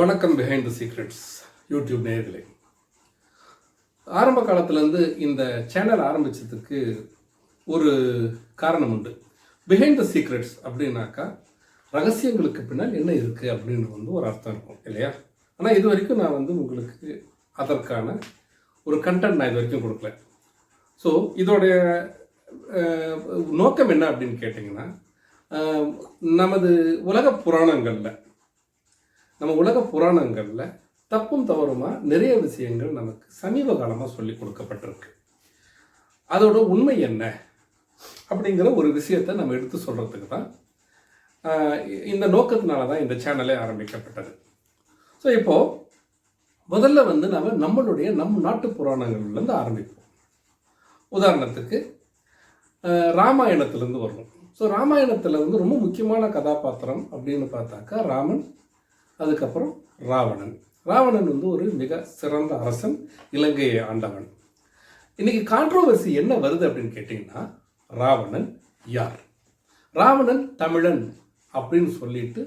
வணக்கம் behind the secrets YouTube நேயர்களே. ஆரம்ப காலத்துலேருந்து இந்த சேனல் ஆரம்பிச்சதுக்கு ஒரு காரணம் உண்டு. பிஹைண்ட் த சீக்ரெட்ஸ் அப்படின்னாக்கா ரகசியங்களுக்கு பின்னால் என்ன இருக்குது அப்படின்னு வந்து ஒரு அர்த்தம் இருக்கும் இல்லையா? ஆனால் இது வரைக்கும் நான் வந்து உங்களுக்கு அதற்கான ஒரு கண்டென்ட் நான் இது வரைக்கும் கொடுக்கல. ஸோ இதோடைய நோக்கம் என்ன அப்படின்னு கேட்டிங்கன்னா நமது உலக புராணங்களில் நம்ம உலக புராணங்களில் தப்பும் தவறுமா நிறைய விஷயங்கள் நமக்கு சமீப காலமாக சொல்லி கொடுக்கப்பட்டிருக்கு. அதோட உண்மை என்ன அப்படிங்கிற ஒரு விஷயத்தை நம்ம எடுத்து சொல்கிறதுக்கு தான் இந்த நோக்கத்தினால தான் இந்த சேனலே ஆரம்பிக்கப்பட்டது. ஸோ இப்போது முதல்ல வந்து நம்ம நம்மளுடைய நம் நாட்டு புராணங்கள்லேருந்து ஆரம்பிப்போம். உதாரணத்துக்கு ராமாயணத்துலேருந்து வரணும் ஸோ ராமாயணத்தில் வந்து ரொம்ப முக்கியமான கதாபாத்திரம் அப்படின்னு பார்த்தாக்கா ராமன் அதுக்கப்புறம் ராவணன். ராவணன் வந்து ஒரு மிக சிறந்த அரசன் இலங்கையை ஆண்டவன். இன்னைக்கு கான்ட்ரோவர்சி என்ன வருது அப்படின்னு கேட்டிங்கன்னா ராவணன் யார்? ராவணன் தமிழன் அப்படின்னு சொல்லிட்டு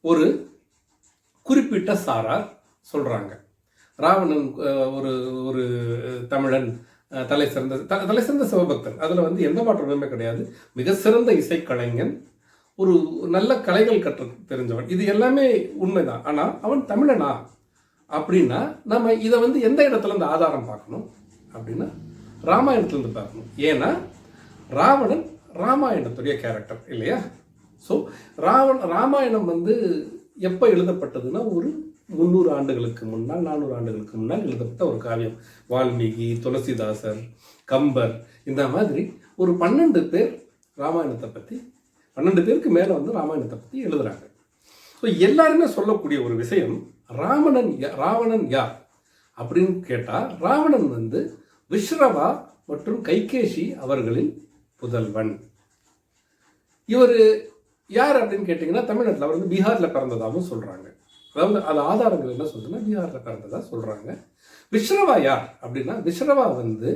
ஒரு குறிப்பிட்ட சாரார் சொல்கிறாங்க ராவணன் ஒரு ஒரு தமிழன் தலை சிறந்த த- தலை சிறந்த சிவபக்தர். அதில் வந்து எந்த மாற்றமுமே கிடையாது. மிக சிறந்த இசைக்கலைஞன் ஒரு நல்ல கலைகள் கற்று தெரிஞ்சவன். இது எல்லாமே உண்மைதான். ஆனால் அவன் தமிழனா? அப்படின்னா நம்ம இதை வந்து எந்த இடத்துலருந்து ஆதாரம் பார்க்கணும்? அப்படின்னா ராமாயணத்துலேருந்து பார்க்கணும். ஏன்னா ராவணன் ராமாயணத்துடைய கேரக்டர் இல்லையா? ஸோ ராவண ராமாயணம் வந்து எப்போ எழுதப்பட்டதுன்னா ஒரு முந்நூறு ஆண்டுகளுக்கு முன்னால் நானூறு ஆண்டுகளுக்கு முன்னால் எழுதப்பட்ட ஒரு காவியம். வால்மீகி துளசிதாசர் கம்பர் இந்த மாதிரி ஒரு பன்னெண்டு பேர் ராமாயணத்தை பற்றி பன்னெண்டு பேருக்கு மேலே வந்து ராமாயணத்தை பற்றி எழுதுறாங்க. ஸோ எல்லாருமே சொல்லக்கூடிய ஒரு விஷயம் ராவணன் யா- ராவணன் யார் அப்படின்னு கேட்டால் ராவணன் வந்து விஸ்ரவா மற்றும் கைகேஷி அவர்களின் புதல்வன். இவர் யார் அப்படின்னு கேட்டிங்கன்னா தமிழ்நாட்டில் அவர் வந்து பீகாரில் பிறந்ததாகவும் சொல்கிறாங்க அதாவது அது ஆதாரங்கள் என்ன சொல்லுதுன்னா பீகாரில் பிறந்ததா சொல்கிறாங்க விஸ்ரவா யார் அப்படின்னா விஸ்ரவா வந்து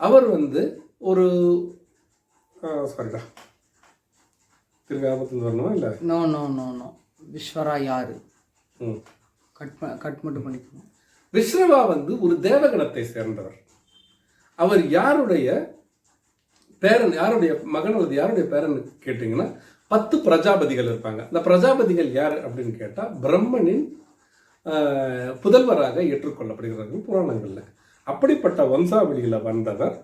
அவர் வந்து ஒரு சாரிடா திரும்பி ஆபத்துல வரணுமா இல்லை? No no no no Vishwara யாரு? ம். கட் கட் மட்டும் பண்ணிக்கணும். விஸ்ரவா வந்து ஒரு தேவகணத்தை சேர்ந்தவர். அவர் யாருடைய பேரன் யாருடைய மகன் அல்லது யாருடைய பேரன் கேட்டிங்கன்னா பத்து பிரஜாபதிகள் இருப்பாங்க. அந்த பிரஜாபதிகள் யார் அப்படின்னு கேட்டால் பிரம்மனின் புதல்வராக ஏற்றுக்கொள்ளப்படுகிறார்கள் புராணங்களில். அப்படிப்பட்ட வம்சாவளியில் வந்தவர்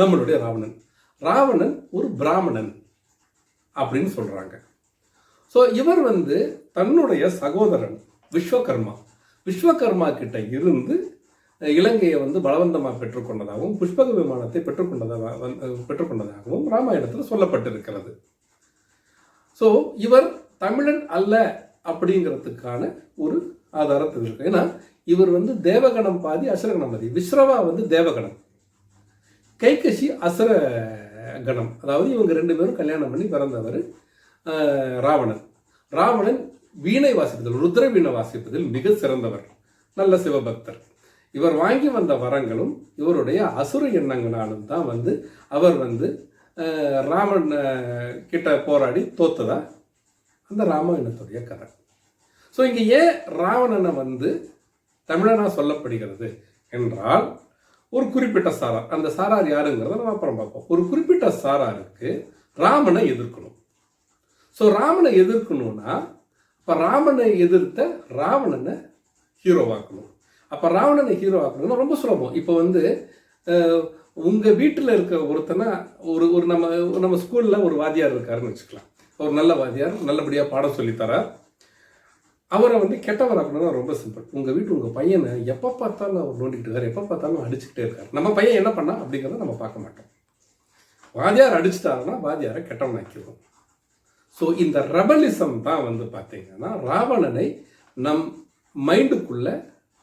நம்மளுடைய ராவணன். ராவணன் ஒரு பிராமணன் அப்படின்னு சொல்கிறாங்க ஸோ இவர் வந்து தன்னுடைய சகோதரன் விஸ்வகர்மா. விஸ்வகர்மா கிட்ட இருந்து இலங்கையை வந்து பலவந்தமாக பெற்றுக்கொண்டதாகவும் புஷ்பக விமானத்தை பெற்றுக்கொண்டதாக வந் பெற்றுக்கொண்டதாகவும் ராமாயணத்தில் சொல்லப்பட்டிருக்கிறது. ஸோ இவர் தமிழன் அல்ல அப்படிங்கிறதுக்கான ஒரு ஆதாரத்தில் இருக்கு ஏன்னா இவர் வந்து தேவகணம் பாதி அசுரகணம் பாதி. விஸ்ரவா வந்து தேவகணம். கைகசி அசுர கணம் அதாவது இவங்க ரெண்டு பேரும் கல்யாணம் பண்ணி பிறந்தவர் ராவணன். ராவணன் வீணை வாசிப்பதில் ருத்ர வீணை வாசிப்பதில் மிக சிறந்தவர். நல்ல சிவபக்தர். இவர் வாங்கி வந்த வரங்களும் இவருடைய அசுர எண்ணங்களாலும் தான் வந்து அவர் வந்து ராமன் கிட்ட போராடி தோத்ததா? அந்த ராமாயணத்துடைய கதை. ஸோ இங்கே ஏன் ராவணனை வந்து தமிழனா சொல்லப்படுகிறது என்றால் ஒரு குறிப்பிட்ட சாரார் அந்த சாரார் யாருங்கிறத நம்ம அப்புறம் பார்ப்போம். ஒரு குறிப்பிட்ட சாராருக்கு ராமனை எதிர்க்கணும். ஸோ ராமனை எதிர்க்கணும்னா இப்போ ராமனை எதிர்த்த ராவணனை ஹீரோவாக்கணும் அப்போ ராவணனை ஹீரோவாக்கணும்னா ரொம்ப சுலபம். இப்போ வந்து உங்கள் வீட்டில் இருக்க ஒருத்தனா ஒரு ஒரு நம்ம நம்ம ஸ்கூலில் ஒரு வாத்தியார் இருக்காருன்னு வச்சுக்கலாம். ஒரு நல்ல வாத்தியார் நல்லபடியாக பாடம் சொல்லித்தரார் அவரை வந்து கெட்டவராக்கணும்னா ரொம்ப சிம்பிள் உங்கள் வீட்டு உங்கள் பையனை எப்போ பார்த்தாலும் அவர் நோண்டிக்கிட்டு இருக்காரு எப்போ பார்த்தாலும் அடிச்சுக்கிட்டே இருக்கார். நம்ம பையன் என்ன பண்ணா அப்படிங்கிறத நம்ம பார்க்க மாட்டோம். வாத்தியார் அடிச்சிட்டாருன்னா வாத்தியாரை கெட்டவனாக்கிடுவோம் ஸோ இந்த ரெபலிசம் தான் வந்து பார்த்தீங்கன்னா ராவணனை நம் மைண்டுக்குள்ளே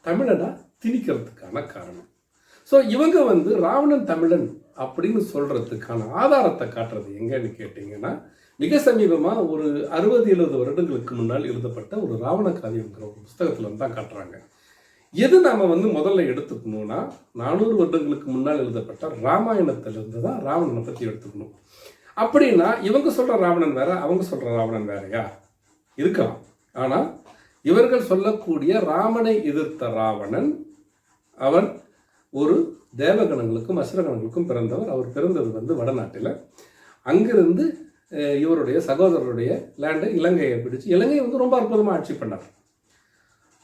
தமிழனாக திணிக்கிறதுக்கான காரணம். ஸோ இவங்க வந்து ராவணன் தமிழன் அப்படின்னு சொல்கிறதுக்கான ஆதாரத்தை காட்டுறது எங்கன்னு கேட்டிங்கன்னா மிக சமீபமாக ஒரு அறுபது எழுபது வருடங்களுக்கு முன்னால் எழுதப்பட்ட ஒரு ராவண காவியம்ங்கிற ஒரு புஸ்தகத்தில் தான் காட்டுறாங்க. எது நாம் வந்து முதல்ல எடுத்துக்கணும்னா நானூறு வருடங்களுக்கு முன்னால் எழுதப்பட்ட ராமாயணத்திலிருந்து தான் ராவணனை பற்றி எடுத்துக்கணும். அப்படின்னா இவங்க சொல்கிற ராவணன் வேற அவங்க சொல்கிற ராவணன் வேறையா? இருக்கலாம். ஆனால் இவர்கள் சொல்லக்கூடிய ராமனை எதிர்த்த ராவணன் அவன் ஒரு தேவகணங்களுக்கும் அசுரகணங்களுக்கும் பிறந்தவர். அவர் பிறந்தது வந்து வடநாட்டில். அங்கிருந்து இவருடைய சகோதரருடைய லேண்டை இலங்கையை பிடிச்சு இலங்கையை வந்து ரொம்ப அற்புதமாக ஆட்சி பண்ணார்.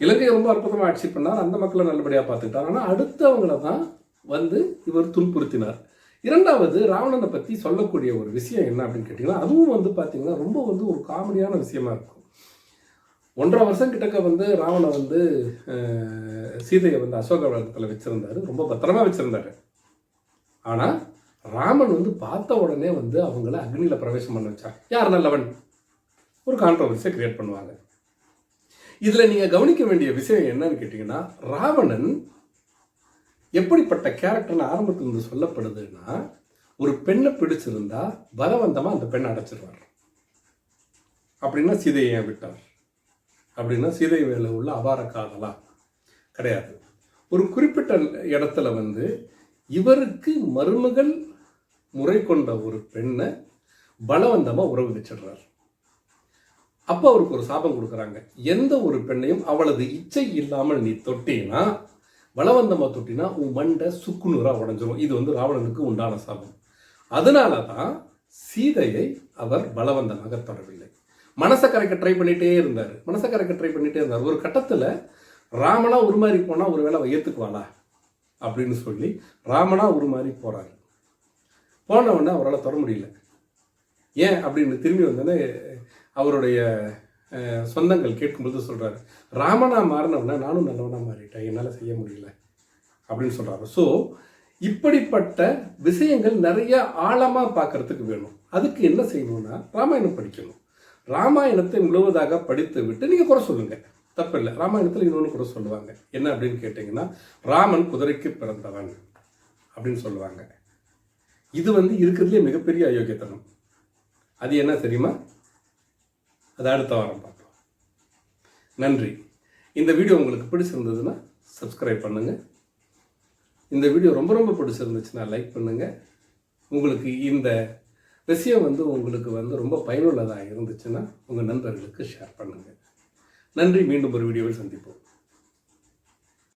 இலங்கையை ரொம்ப அற்புதமாக ஆட்சி பண்ணார். அந்த மக்களை நல்லபடியாக பார்த்துக்கிட்டார். ஆனால் அடுத்தவங்கள தான் வந்து இவர் துன்புறுத்தினார். இரண்டாவது ராவணனை பற்றி சொல்லக்கூடிய ஒரு விஷயம் என்ன அப்படின்னு கேட்டிங்கன்னா அதுவும் வந்து பார்த்தீங்கன்னா ரொம்ப வந்து ஒரு காமெடியான விஷயமா இருக்கும். ஒன்றரை வருஷம் கிட்டக்க வந்து ராவணன் வந்து சீதையை வந்து அசோகவனத்தில் வச்சிருந்தாரு. ரொம்ப பத்திரமா வச்சுருந்தாரு. ஆனால் ராமன் வந்து பார்த்த உடனே வந்து அவங்கள அக்னியில் பிரவேசம் பண்ண வச்சார். யார் நல்லவன்? ஒரு கான்ட்ரவர்சியை கிரியேட் பண்ணுவாங்க. இதில் நீங்கள் கவனிக்க வேண்டிய விஷயம் என்னன்னு கேட்டிங்கன்னா ராவணன் எப்படிப்பட்ட கேரக்டர்னு ஆரம்பத்தில் இருந்து சொல்லப்படுதுன்னா ஒரு பெண்ணை பிடிச்சிருந்தா பலவந்தமாக அந்த பெண்ணை அடைச்சிருவார். அப்படின்னா சீதையை ஏன் விட்டார்? அப்படின்னா சீதை வேலை உள்ள அபார காதலா? கிடையாது. ஒரு குறிப்பிட்ட இடத்துல வந்து இவருக்கு மருமகள் முறை கொண்ட ஒரு பெண்ணை பலவந்தமாக உறவு வச்சிடுறார். அப்போ அவருக்கு ஒரு சாபம் கொடுக்குறாங்க. எந்த ஒரு பெண்ணையும் அவளது இச்சை இல்லாமல் நீ தொட்டினா பலவந்தமாக தொட்டினா உன் மண்டை சுக்குநூறாக உடஞ்சிரும். இது வந்து ராவணனுக்கு உண்டான சாபம். அதனால தான் சீதையை அவர் பலவந்தமாக தொடரவில்லை மனசை கரைக்க ட்ரை பண்ணிகிட்டே இருந்தார். மனசை கரைக்க ட்ரை பண்ணிகிட்டே இருந்தார். ஒரு கட்டத்தில் ராமனா உருமாறி போனால் ஒரு வேளை ஏற்றுக்குவாளா அப்படின்னு சொல்லி ராமனா உருமாறி போகிறாரு போன உடனே அவரால் தொட முடியல. ஏன் அப்படின்னு திரும்பி வந்தோடனே அவருடைய சொந்தங்கள் கேட்கும்போது சொல்கிறாரு ராமனா மாறினவன நானும் நல்லவனா மாறிட்டேன். என்னால் செய்ய முடியல. அப்படின்னு சொல்கிறாரு ஸோ இப்படிப்பட்ட விஷயங்கள் நிறைய ஆழமாக பார்க்கறதுக்கு வேணும். அதுக்கு என்ன செய்யணும்னா ராமாயணம் படிக்கணும். ராமாயணத்தை முழுவதாக படித்து விட்டு நீங்கள் குறை சொல்லுங்கள் தப்பில்லை. ராமாயணத்தில் இன்னொன்று குறை சொல்லுவாங்க. என்ன அப்படின்னு கேட்டிங்கன்னா ராமன் குதிரைக்கு பிறந்தவன் அப்படின்னு சொல்லுவாங்க. இது வந்து இருக்கிறதுலே மிகப்பெரிய அயோக்கியத்தனம். அது என்ன தெரியுமா? அது அடுத்த வாரம் பார்ப்போம். நன்றி. இந்த வீடியோ உங்களுக்கு பிடிச்சிருந்ததுன்னா சப்ஸ்கிரைப் பண்ணுங்கள் இந்த வீடியோ ரொம்ப ரொம்ப பிடிச்சிருந்துச்சுன்னா லைக் பண்ணுங்கள் உங்களுக்கு இந்த விஷயம் வந்து உங்களுக்கு வந்து ரொம்ப பயனுள்ளதாக இருந்துச்சுன்னா உங்கள் நண்பர்களுக்கு ஷேர் பண்ணுங்கள் நன்றி மீண்டும் ஒரு வீடியோவில் சந்திப்போம்.